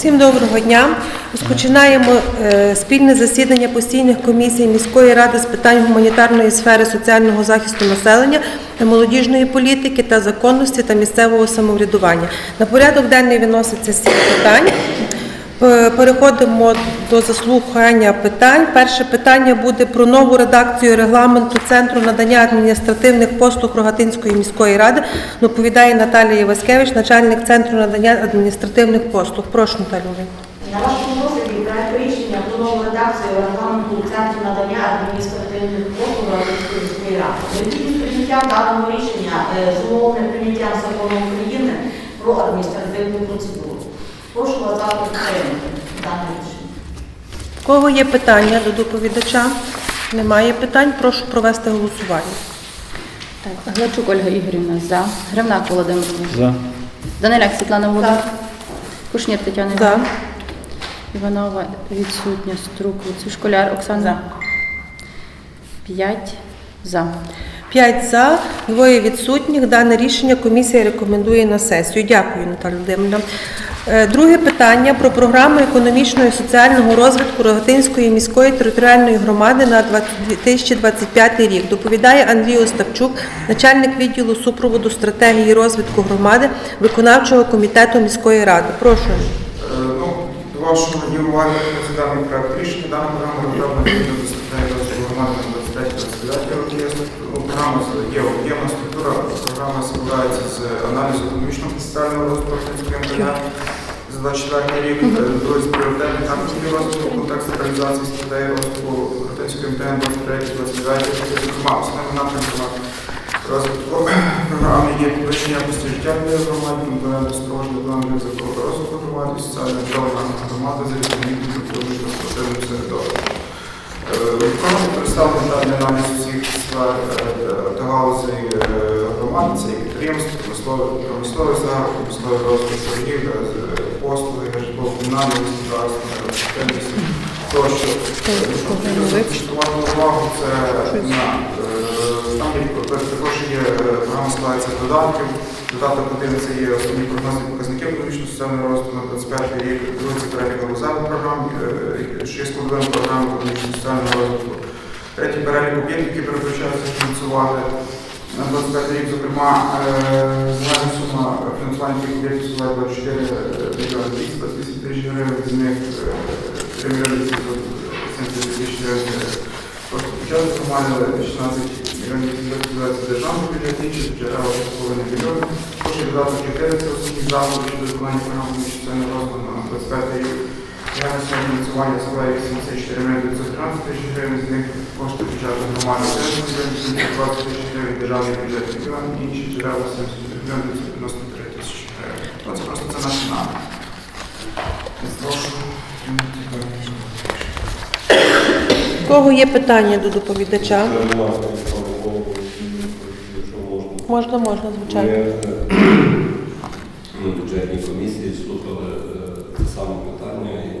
Всім доброго дня. Розпочинаємо е, спільне засідання постійних комісій міської ради з питань гуманітарної сфери соціального захисту населення молодіжної політики та законності та місцевого самоврядування. На порядок денний виноситься сім питань. Е, Переходимо до заслухання питань. Перше питання буде про нову редакцію регламенту Центру надання адміністративних послуг Рогатинської міської ради. Доповідає Наталія Іваськевич, начальник Центру надання адміністративних послуг. Прошу, Наталію. На вашому розгляді проект рішення про нову редакцію регламенту Центру надання адміністративних послуг Радянської міської ради. Прийняття даного рішення е, зумовлене прийняттям закону України про адміністративну процедуру. Прошу вас завтра підтримати. В кого є питання до доповідача? Немає питань. Прошу провести голосування. Так, Глачук Ольга Ігорівна за. Гривнак Володимир За. Даниляк Світлана Володимирівна. Кушнір Тетяна За. Іванова відсутня. Струк Школяр Оксана. За. П'ять за. П'ять за, двоє відсутніх. Дане рішення комісія рекомендує на сесію. Дякую, Наталя Володимирівна. Е, Друге питання про програму економічного і соціального розвитку Рогатинської міської територіальної громади на 2025 рік. Доповідає Андрій Остапчук, начальник відділу супроводу стратегії розвитку громади виконавчого комітету міської ради. Прошу. Е, Ну, до вашого уваги це даний проект рішення. Дана програма відповідно до статей розвитку громади на 25 роки. Ну, Програма є об'ємна структура. Програма складається з аналізу економічного соціального розвитку за 24 рік. Е, з пріоритетних напрямків розвитку в контексті реалізації статей розвитку Рахунської МТГ 23-29. Зокрема, основними напрямками розвитку програми є підвищення якості життя в громаді, компоненти строжні плану закону розвитку громади, соціальна відновлення громади за різноманітним екологічно спортивним середовищем. Е, В програмі представлено даний аналіз усіх сфер е, та галузей е, це і підприємство, промисловий загалом, промисловий розвиток, торгівля, е, послуги, житлово-комунальне господарство, ефективність тощо. Е, Щоб увагу, це на е, там також є е, програма складається з додатків. Додаток один це є основні прогнози показники економічно-соціального розвитку на 25 рік. Другий це перелік галузевих програм, е, що є складовими програми економічно-соціального розвитку. Третій перелік об'єктів, які передбачаються фінансувати. На 25 рік, зокрема, е, загальна сума фінансування таких об'єктів складає 24 мільйони 228 тисяч гривень, з них е, 3 мільйони 770 тисяч гривень Просто початку формально 16 мільйонів відбувається державний бюджет, інші джерела 6,5 мільйонів. Кошти додаток 4 це основні заходи щодо виконання програми міжсоціального розвитку на 25 рік. Реальне фінансування складає 84 мільйони 913 тисяч гривень, з них кошти бюджету громади 10 720 тисяч гривень, державний бюджет мільйон, інші джерела 70 мільйонів 993 тисячі гривень. Просто це наш напрямок. Прошу. підтримати даний В кого є питання до доповідача? Можна, можна, звичайно. Ми е, на бюджетній комісії слухали е, це саме питання. І,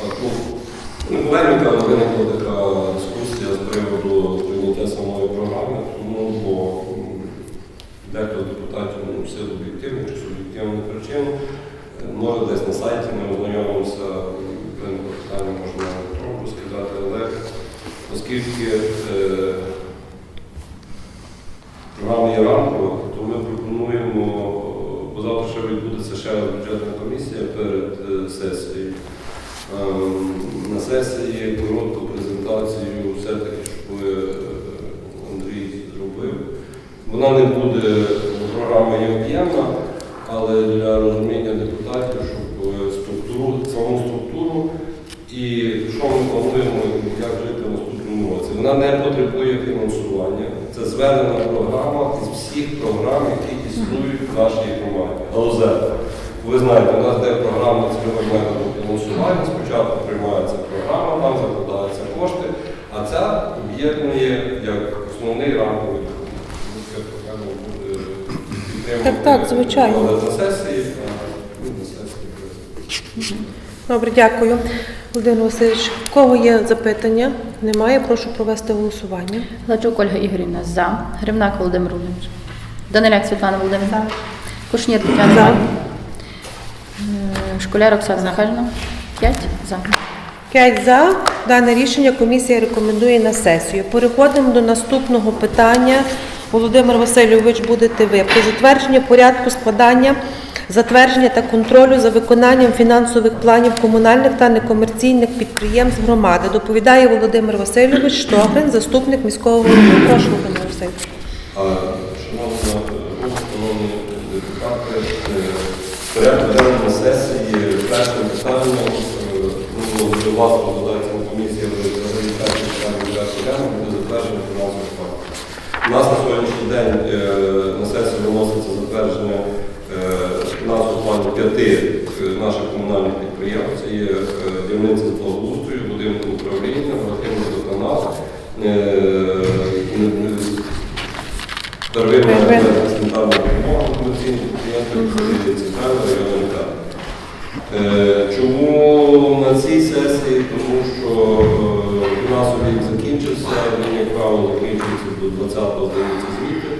а, ну, ну, Маленька виникла така дискусія з приводу прийняття самої програми, тому бо дехто з депутатів ну, в силу об'єктивних чи суб'єктивних причин, е, може десь на сайті ми ознайомимося, питання можна електронку скидати, але оскільки е, Програма є рамкова, то ми пропонуємо, бо завтра ще відбудеться ще раз бюджетна комісія перед е, сесією. Ем, На сесії коротку презентацію все-таки, щоб е, Андрій зробив. Вона не буде, програма є об'ємна, але для розуміння депутатів, щоб е, структуру, саму структуру і що ми плануємо, як жити в наступному році. Вона не потребує фінансування. Це зведена програма із всіх програм, які існують в нашій громаді. Ви знаєте, у нас де програма цільовим методом фінансування. Спочатку приймається програма, там закладаються кошти, а ця об'єднує як основний рамковий Так, так, звичайно. але на сесії, а ну, на сесії. Добре, дякую. Володимир Васильович, в кого є запитання? Немає. Прошу провести голосування. Глачук Ольга Ігорівна за. Гривнак Володимир Володимирович. Даниляк Світлана Володимирівна. Кушнір Тетяна За. Е, Школяр Оксана Михайлівна. 5 за. 5 за. Дане рішення комісія рекомендує на сесію. Переходимо до наступного питання. Володимир Васильович, будете ви. Про затвердження порядку складання, затвердження та контролю за виконанням фінансових планів комунальних та некомерційних підприємств громади. Доповідає Володимир Васильович Штогрин, заступник міського голови. Прошу, Володимир Васильович. Шановна шановні депутати, е, порядок сесії перше питання е, ну, до вас на комісії перше питання буде затвердження фінансових планів. У нас на сьогоднішній день е, на сесію виноситься затвердження е, п'яти е, наших комунальних підприємств. Це є е, дільниця з благоустрою, будинку управління, Вахимний водоканал, е, Первинна санітарна допомога комерційних підприємств центральна районна лікарня. Чому на цій сесії? Тому що е, фінансовий рік закінчився, він, як правило, закінчується до 20-го здається звіти.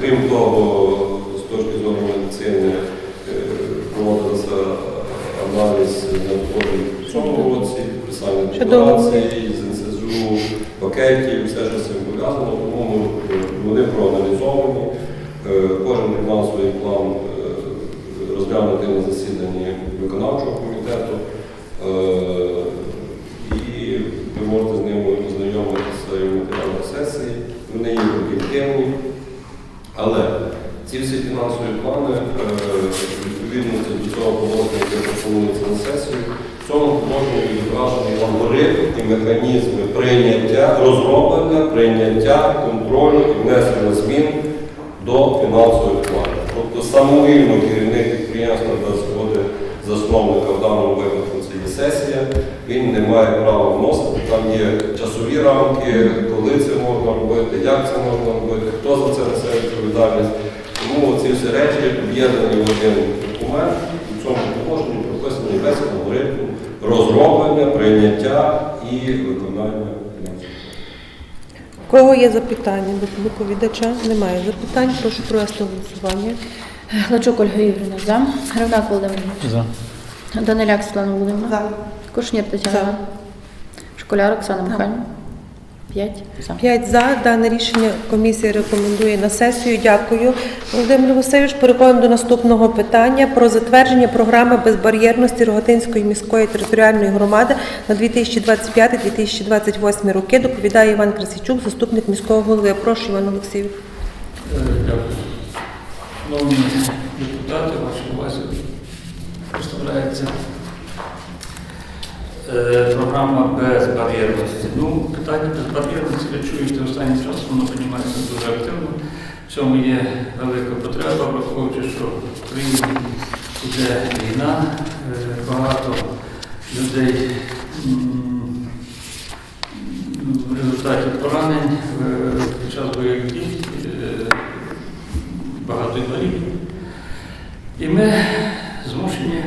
Крім того, з точки зору медицини е, проводився аналіз надходжень в цьому році, підписання Ще декларації, з пакетів, все, що з цим пов'язано, тому е, вони проаналізовані. Е, Кожен фінансовий план е, розглянутий на засіданні виконавчого комітету. І ви можете з ними ознайомитися в матеріалах сесії. Вони є об'єктивні. Але ці всі фінансові плани, відповідно пропонується на в цьому положенні відображений алгоритм і механізми прийняття, розроблення, прийняття, контролю і внесення змін до фінансових планів. Тобто самовільно керівник підприємства без згоди засновника в даному випадку це є сесія, він не має права вносити. Там є часові рамки, коли це можна робити, як це можна робити, хто за це несе відповідальність. Тому ці всі речі об'єднані в один документ. У цьому положенні прописаний весь алгоритм розроблення, прийняття і виконання. У кого є запитання до доповідача? Немає запитань. Прошу провести голосування. Глачук Ольга Ігорівна за. Гривнак Володимир За. Даниляк Світлана Володимирівна. За. Кушнір Тетяна. За. Школяр Оксана Михайлівна. 5 за. 5 за. Дане рішення комісія рекомендує на сесію. Дякую. Володимир Васильович, переходимо до наступного питання про затвердження програми безбар'єрності Рогатинської міської територіальної громади на 2025-2028 роки. Доповідає Іван Красичук, заступник міського голови. Прошу, Іван Олексійович. Е, Дякую. Шановні депутати, вашій увазі представляється програма безбар'єрності. Ну, питання безбар'єрності, ви чуєте останній час, воно піднімається дуже активно. В цьому є велика потреба, враховуючи, що в Україні йде війна, е, багато людей м, в результаті поранень е, під час бойових дій. е, багато інвалідів. І ми змушені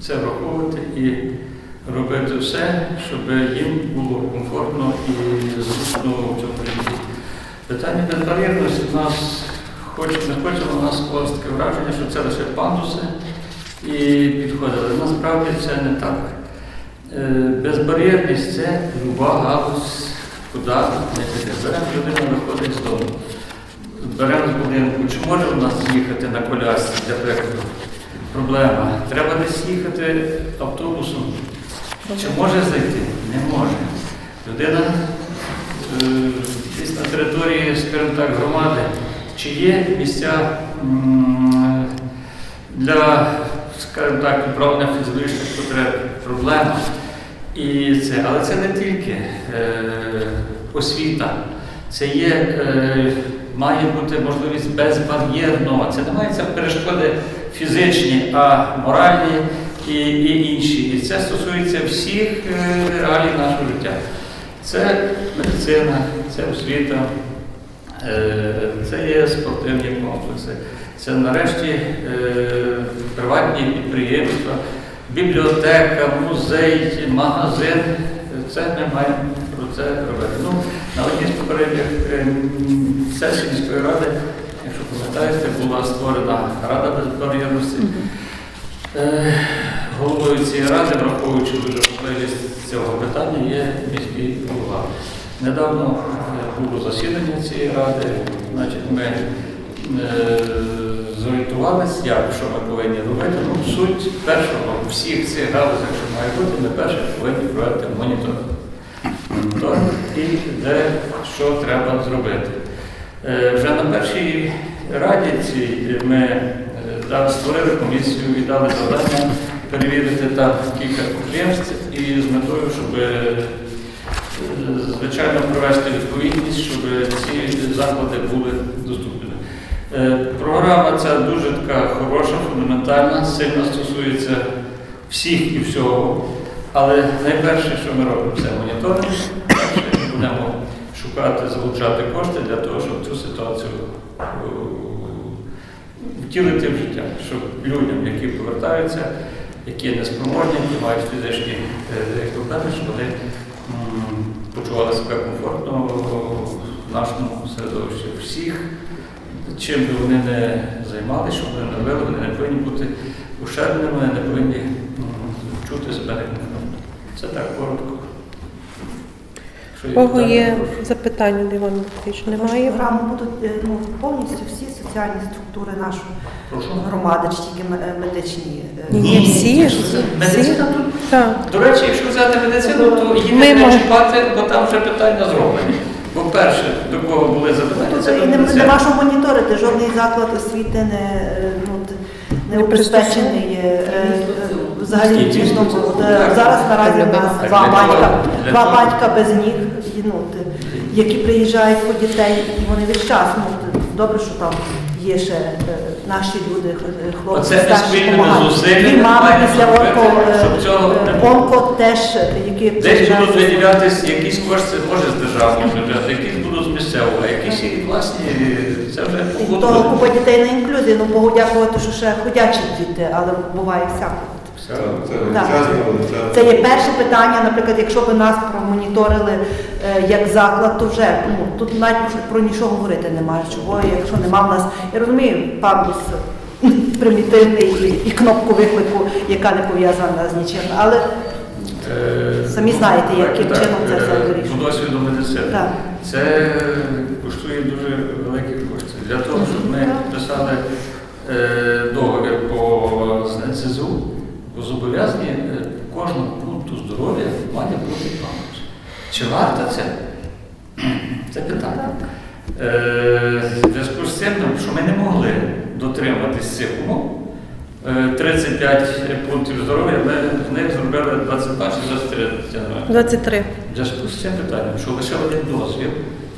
це враховувати і робити все, щоб їм було комфортно і зручно в цьому житті. Питання безбар'єрності в нас хоч не хочемо, у нас склалось таке враження, що це лише пандуси і підходи. Але насправді це не так. Е, Безбар'єрність це люба галузь, куди не піде. Беремо людина виходить з дому беремо з будинку, чи може у нас їхати на колясці для прикладу? Проблема. Треба десь їхати автобусом. Чи може зайти? Не може. Людина е, десь на території, скажімо так, громади, чи є місця для, скажімо так, відправлення фізичних потреб? Проблема. І це, але це не тільки е, освіта. Це є, е, має бути можливість безбар'єрного. Це не мається перешкоди фізичні, а моральні і, і інші. І це стосується всіх е, реалій нашого життя. Це медицина, це освіта, е, це є спортивні комплекси, це нарешті е, приватні підприємства, бібліотека, музей, магазин. Це ми маємо про це робити. Ну, на одній з попередніх сесій міської ради, якщо пам'ятаєте, була створена Рада безбар'єрності. Головою цієї ради, враховуючи дуже важливість цього питання, є міський голова. Недавно е, було засідання цієї ради, значить, ми е, зорієнтувалися, як що ми повинні робити. Ну, суть першого всіх цих галузях, що має бути, ми перше повинні провести. Моніторинг і де що треба зробити. Е, Вже на першій раді цій ми е, створили комісію і дали завдання перевірити там кілька підприємств і з метою, щоб е, звичайно провести відповідність, щоб ці заклади були доступні. Е, Програма ця дуже така хороша, фундаментальна, сильно стосується всіх і всього. Але найперше, що ми робимо, це моніторинг. Будемо шукати, залучати кошти для того, щоб цю ситуацію е, втілити в життя, щоб людям, які повертаються, які неспроможні, які мають фізичні е, проблеми, щоб вони почували себе комфортно в нашому середовищі. Всіх, чим би вони не займалися, щоб вони не робили, вони не повинні бути ушерними, вони не повинні чути себе некомфортно. Це так коротко. Кого є запитання до Івана Матвійовича? Немає. Програми будуть е, ну, повністю всі соціальні структури нашої Прошу. громади, чи тільки м- е, медичні. е, Ні, ні, всі. всі. Медицина тут Так. До речі, якщо взяти медицину, то її Ми не чіпати, бо там вже питання зроблені. Бо перше, до кого були запитання, Тут це і до не, медицини. нема що моніторити, жодний заклад освіти не, е, ну, т- не Не убезпечений е, е, взагалі Скільки? От, е, Зараз наразі в нас Так, два для батька, того- для два того- батька без ніг, і, ну, які приїжджають по дітей, і вони весь час. Ну, добре, що там є ще е, наші люди, е, хлопці Оце ми старші спільними допомагають. зусиллями Дві мами маємо після зробити, онко, е, щоб цього не е, було. онко теж, е, які Десь приїжджають. будуть виділятися якісь кошти, може з державного бюджету, якісь будуть з місцевого, а якісь і власні, це вже І того купа дітей на інклюзії, ну Богу дякувати, що ще ходячі діти, але буває всяко. Це, є перше питання, наприклад, якщо б нас промоніторили е, як заклад, то вже ну, тут навіть про, нічого говорити немає. Чого, якщо нема в нас, я розумію, пандус примітивний і, і кнопку виклику, яка не пов'язана з нічим, але Е, Самі знаєте, ну, яким так, чином це е, все вирішується. По досвіду медицини. Так. Це коштує дуже великі кошти. Для того, щоб ми писали е, договір по з НСЗУ, бо зобов'язані е, кожному пункту здоров'я має бути пам'ять. Чи варто це? Це питання. Е, в зв'язку з цим, ну, що ми не могли дотриматись цих умов. Е, 35 пунктів здоров'я, ми з них зробили 22 чи 23. 23. В зв'язку з цим питанням, що лише один дозвіл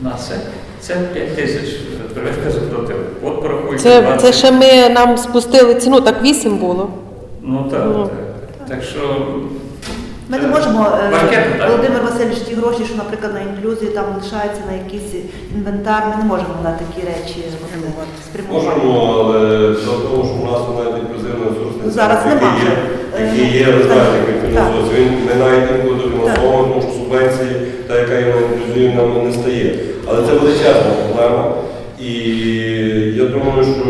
на це, це 5 тисяч привезка заплатили. От порахуйте Це, це ще ми нам спустили ціну, так 8 було. Ну так, Ну. так. Так що ми не можемо, е, питання. Володимир Васильович, ті гроші, що, наприклад, на інклюзії там лишаються на якийсь інвентар, ми не можемо на такі речі спрямувати. Можемо, але для того, що у нас навіть інклюзивний ресурсний Зараз центр, нема. який є, ви знаєте, який так. фінансується. Він не навіть інколи дофінансований, тому що субвенції, та яка є на інклюзиві, нам не стає. Але це величезна проблема. І я думаю, що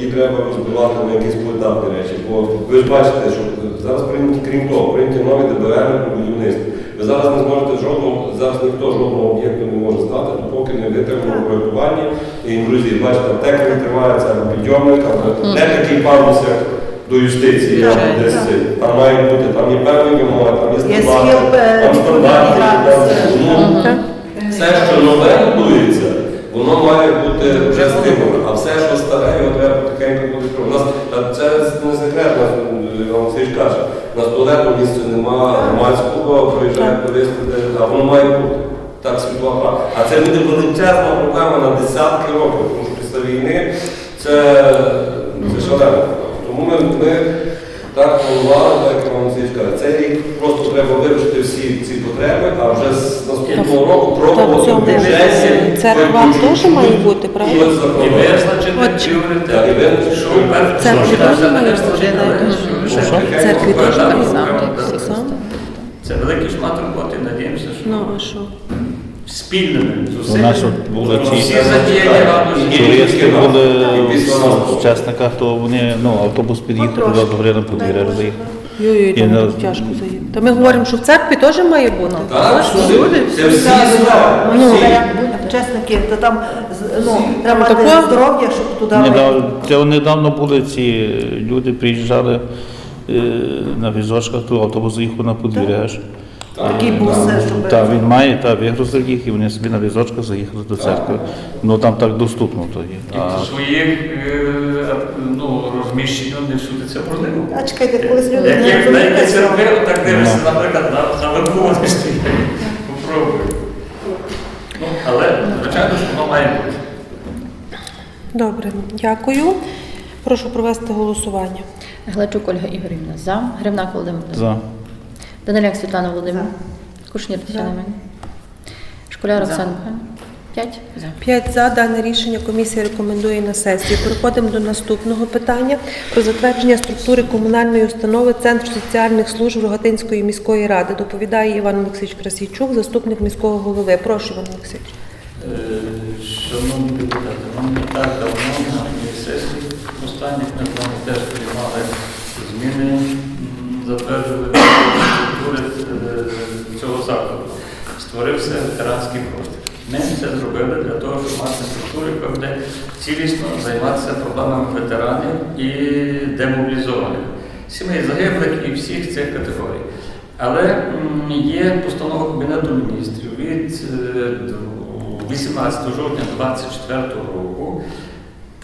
її треба розбивати на якісь поетапні речі. Бо ви ж бачите, що зараз прийняті, крім того, прийняті нові ДБР про будівництво. Ви зараз не зможете жодного, зараз ніхто жодного об'єкту не може здати, допоки не витримає проєктування і інклюзії. Бачите, текер тримається підйомник, не такий пандус, як до юстиції, або десь там має бути, там є певні вимоги, там є стандарти, е, там стандарти, там, ну, все, що нове будується, воно має бути вже стимулом, а все, що старе, його треба потихеньку буде У нас це не секрет, нас, е, Іван Васильович каже, на столету місця немає громадського, проїжджає туристи, де- а воно має бути. Так світова права. А це буде величезна проблема на десятки років, тому що після війни це, це шалено. Тому ми, ми так планували, так як Васильович каже, цей рік просто треба вирішити всі ці потреби, а вже з наступного року Та в пробувати в бюджеті. церква теж має бути, правильно? і і визначити пріоритет. Що перше, Це теж не має бути, але так. що- Що? що- Церкві теж має бути. Це великий шмат роботи, надіємося, що Ну, а що? Спільними У нас от були Всі ці задіяні туристи були в Чесниках, то вони, ну, автобус під'їхав туди до гори на подвір'я заїхав. Ой-ой, І там тут тяжко заїхати. Та ми говоримо, що в церкві теж має бути. Так, що Люди. це всі Ну, сюди. чесники, то там з- ну, треба мати здоров'я, щоб туди Недавно, це недавно були ці люди приїжджали е, на візочках, то автобус заїхав на подвір'я. аж. Такий був все, щоб Так, він має, та вигрузив їх, і вони собі на візочках заїхали до церкви. Ну там так доступно тоді. І А своїх е, ну, розміщенню не всюди це можливо. А чекайте, колись люди Як не як деякі розуміють. церкви, отак дивишся, наприклад, на, на верху вони. Попробуй. Ну, але, звичайно, що воно має бути. Добре, дякую. Прошу провести голосування. Глечук Ольга Ігорівна за. Гривнак Володимир. за. Даниляк Світлана Володимирівна. Кушнір Тетяна Іванівна. Школяр Оксана Михайлівна. П'ять за. П'ять за дане рішення комісія рекомендує на сесію. Переходимо до наступного питання про затвердження структури комунальної установи Центр соціальних служб Рогатинської міської ради. Доповідає Іван Олексійович Красійчук, заступник міського голови. Прошу, Іван Олексійович. Е, Шановні депутати, ну не так давно на сесії останніх ми теж приймали зміни, затверджували закладу. Створився ветеранський простір. Ми це зробили для того, щоб мати структуру, яка буде цілісно займатися проблемами ветеранів і демобілізованих, сімей загиблих і всіх цих категорій. Але є постанова Кабінету міністрів від е, 18 жовтня 2024 року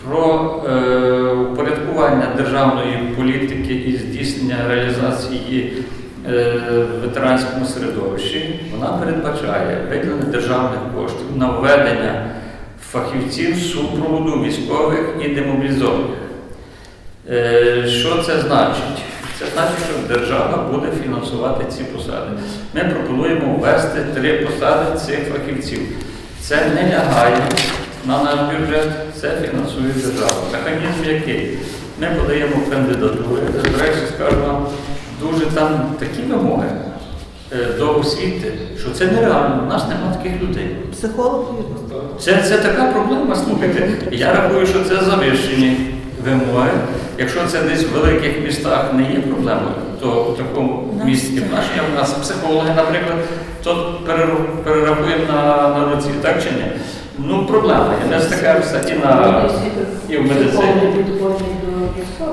про е, упорядкування державної політики і здійснення реалізації е, в ветеранському середовищі. Вона передбачає виділення державних коштів на введення фахівців супроводу військових і демобілізованих. Е, Що це значить? Це значить, що держава буде фінансувати ці посади. Ми пропонуємо ввести три посади цих фахівців. Це не лягає на наш бюджет, це фінансує держава. Механізм який? Ми подаємо кандидатури, до вам, дуже там такі вимоги е, до освіти, що це нереально. У нас немає таких людей. Психолог Це, це така проблема, слухайте. Я рахую, що це завищені вимоги. Якщо це десь в великих містах не є проблемою, то в такому місті в нашій, у нас психологи, наприклад, то перерахуємо на, на руці, так чи ні? Ну, проблема. є. Ми стикаємося і на і в медицині.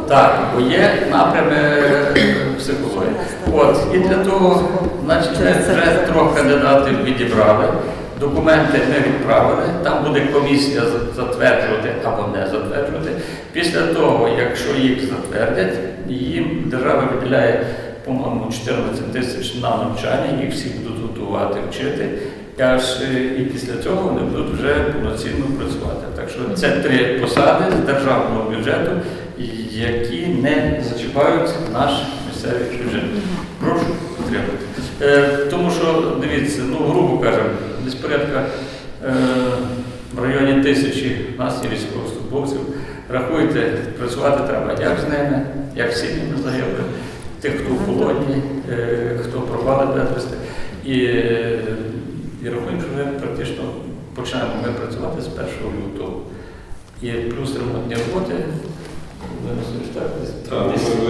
Так, бо є напрями е, психології. От, і для того, значить, ми вже трьох кандидатів відібрали, документи ми відправили, там буде комісія затверджувати або не затверджувати. Після того, якщо їх затвердять, їм держава виділяє, по-моєму, 14 тисяч на навчання, їх всі будуть готувати, вчити. Аж е, і після цього вони будуть вже повноцінно працювати. Так що це три посади з державного бюджету, які не зачіпають наш місцевий бюджет. Прошу підтримати. Е, тому що, дивіться, ну, грубо кажемо, десь порядка е, в районі тисячі нас є військовослужбовців. Рахуйте, працювати треба як з ними, як з сім'ями загиблих, тих, хто в полоні, е, хто пропали безвісти. І, е, і рахуємо, що ми практично починаємо ми працювати з 1 лютого. І плюс ремонтні роботи.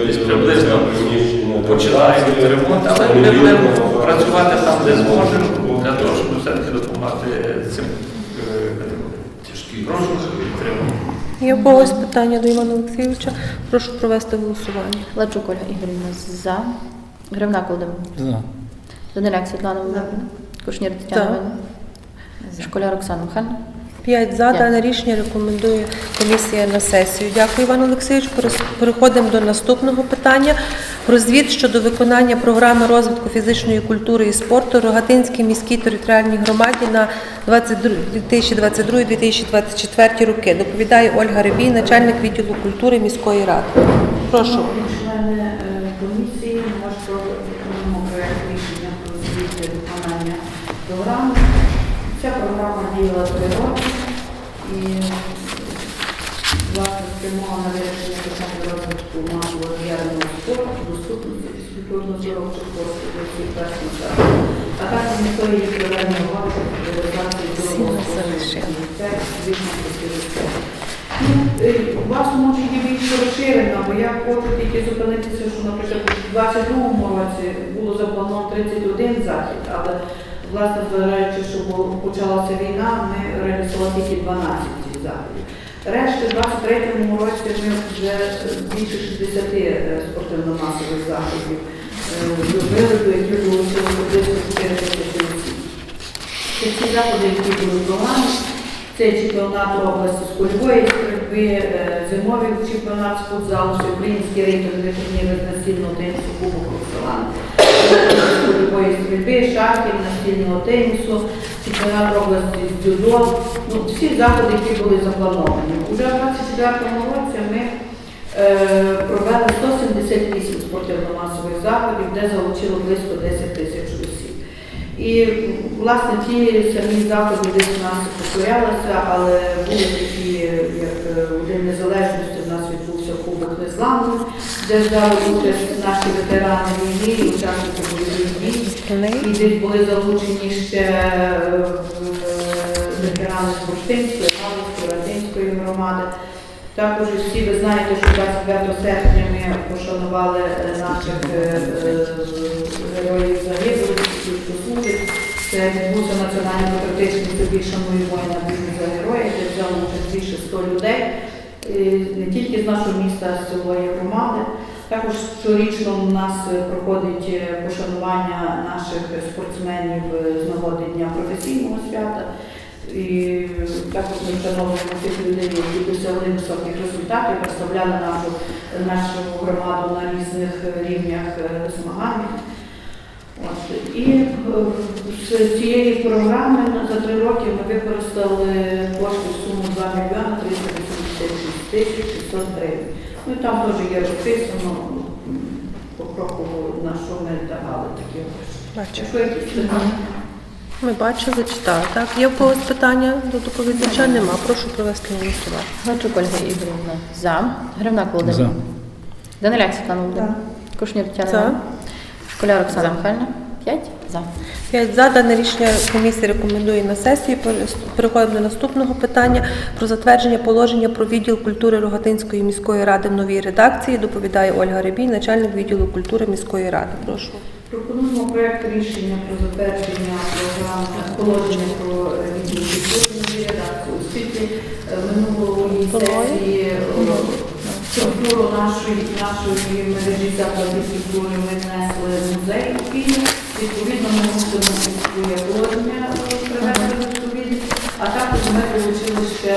Десь- приблизно починаємо ремонт, але ми будемо працювати там, де зможемо, для того, щоб все-таки допомагати цим е, категоріям. Прошу підтримати. Є у когось питання до Івана Олексійовича? Прошу провести голосування. Глечук Ольга Ігорівна за. Гривнак Володимир. За. Даниляк Світлана Володимирівна. Кушнір Тетяна. Школяр Оксана Михайлівна. П'ять за дане рішення рекомендує комісія на сесію. Дякую, Іван Олексійович. Переходимо до наступного питання. Про звіт щодо виконання програми розвитку фізичної культури і спорту Рогатинській міській територіальній громаді на 2022-2024 роки. Доповідає Ольга Рибій, начальник відділу культури міської ради. Прошу. Члени е, комісії, ми ваш пропонуємо проект рішення про звіт виконання програми. Ця програма діяла три роки і власне спрямована на вирішення питань розвитку масового діяльного спорту, доступності фізкультурно-здорового спорту до всіх перших а також метою її проведення роботи Залишили. Це звісно, таке. Ну, е, У вас може є більше розширена, бо я хочу тільки зупинитися, що, наприклад, у 22-му році було заплановано 31 захід, але власне, зважаючи, що почалася війна, ми реалізували тільки 12 цих заходів. Решти в 23-му році ми вже більше 60 е, спортивно-масових заходів е, зробили, 4 тисячі осіб. Це всі заходи, які були програми. Це чемпіонат області з стрільби, е, зимовий чемпіонат з футзалу, всеукраїнський турніри з настільного тенісу Кубок Роксолан, з кульової стрільби, шахів, настільного тенісу, чемпіонат області з дзюдо. Ну, всі заходи, які були заплановані. Уже в 24-му році ми е, провели 178 спортивно-масових заходів, де залучило близько 10 тисяч осіб. І власне ті самі заходи десь у нас повторялися, але були такі, як е, у День Незалежності у нас відбувся Кубок Незламних, де взяли участь наші ветерани війни і учасники бойових дій. І десь були залучені ще е, ветерани з Бурштинської, Галицької, Радинської громади. Також всі ви знаєте, що 25 серпня ми пошанували е, наших е, е, героїв загиблих, які служать. Це відбувся національний патріотичний собі шанує воїна за героя, де взяло участь більше 100 людей, не тільки з нашого міста, а з цілої громади. Також щорічно у нас проходить пошанування наших спортсменів з нагоди Дня професійного свята. І також ми встановлюємо тих людей, які досягли високих результатів, представляли нашу, нашу громаду на різних рівнях е, змагань. От. І е, з цієї програми за три роки ми використали кошти суму 2 мільйони 386 тисяч 600 гривень. Ну і там теж є розписано м, покроково, на що ми давали такі гроші. Бачу. Якщо якісь питання? Ми бачили, читали. Так, є в когось питання до доповідача? Нема. Прошу провести голосування. Гладчук Ольга Ігорівна. За. Гривнак Володимир. За. Даниляк Світлана Володимирівна. Кушнір Тетяна. За. Іванівна. Школяр Оксана Михайлівна. 5. За. П'ять за дане рішення комісія рекомендує на сесії. Переходимо до наступного питання про затвердження положення про відділ культури Рогатинської міської ради в новій редакції. Доповідає Ольга Рябій, начальник відділу культури міської ради. Прошу. Проект рішення про затвердження програми положення про культури редакції, оскільки е, минулої сесії е, структуру нашої нашої мережі закладів культури ми внесли в музей у Київ. Відповідно, ми мусимо своє положення е, привести в відповідність. А також ми отримали ще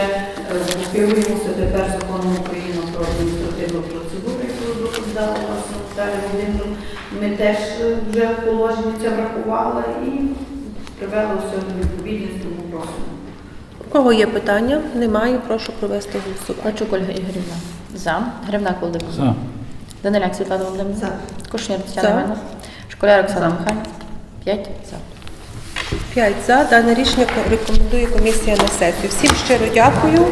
керуємося тепер законом України про адміністративну процедуру, яку доповідала власне Наталя Володимирівна. Ми теж е, вже в положенні це врахували і привели все до відповідність, тому просимо. У кого є питання? Немає. Прошу провести голосування. Гладчук Ольга Ігорівна. За. Гривнак Володимир. За. Даниляк Світлана Володимирівна. За. Кушнір Тетяна За. Іванівна. Школяр Оксана Михайлівна. 5. За. П'ять за дане рішення рекомендує комісія на сесію. Всім щиро дякую.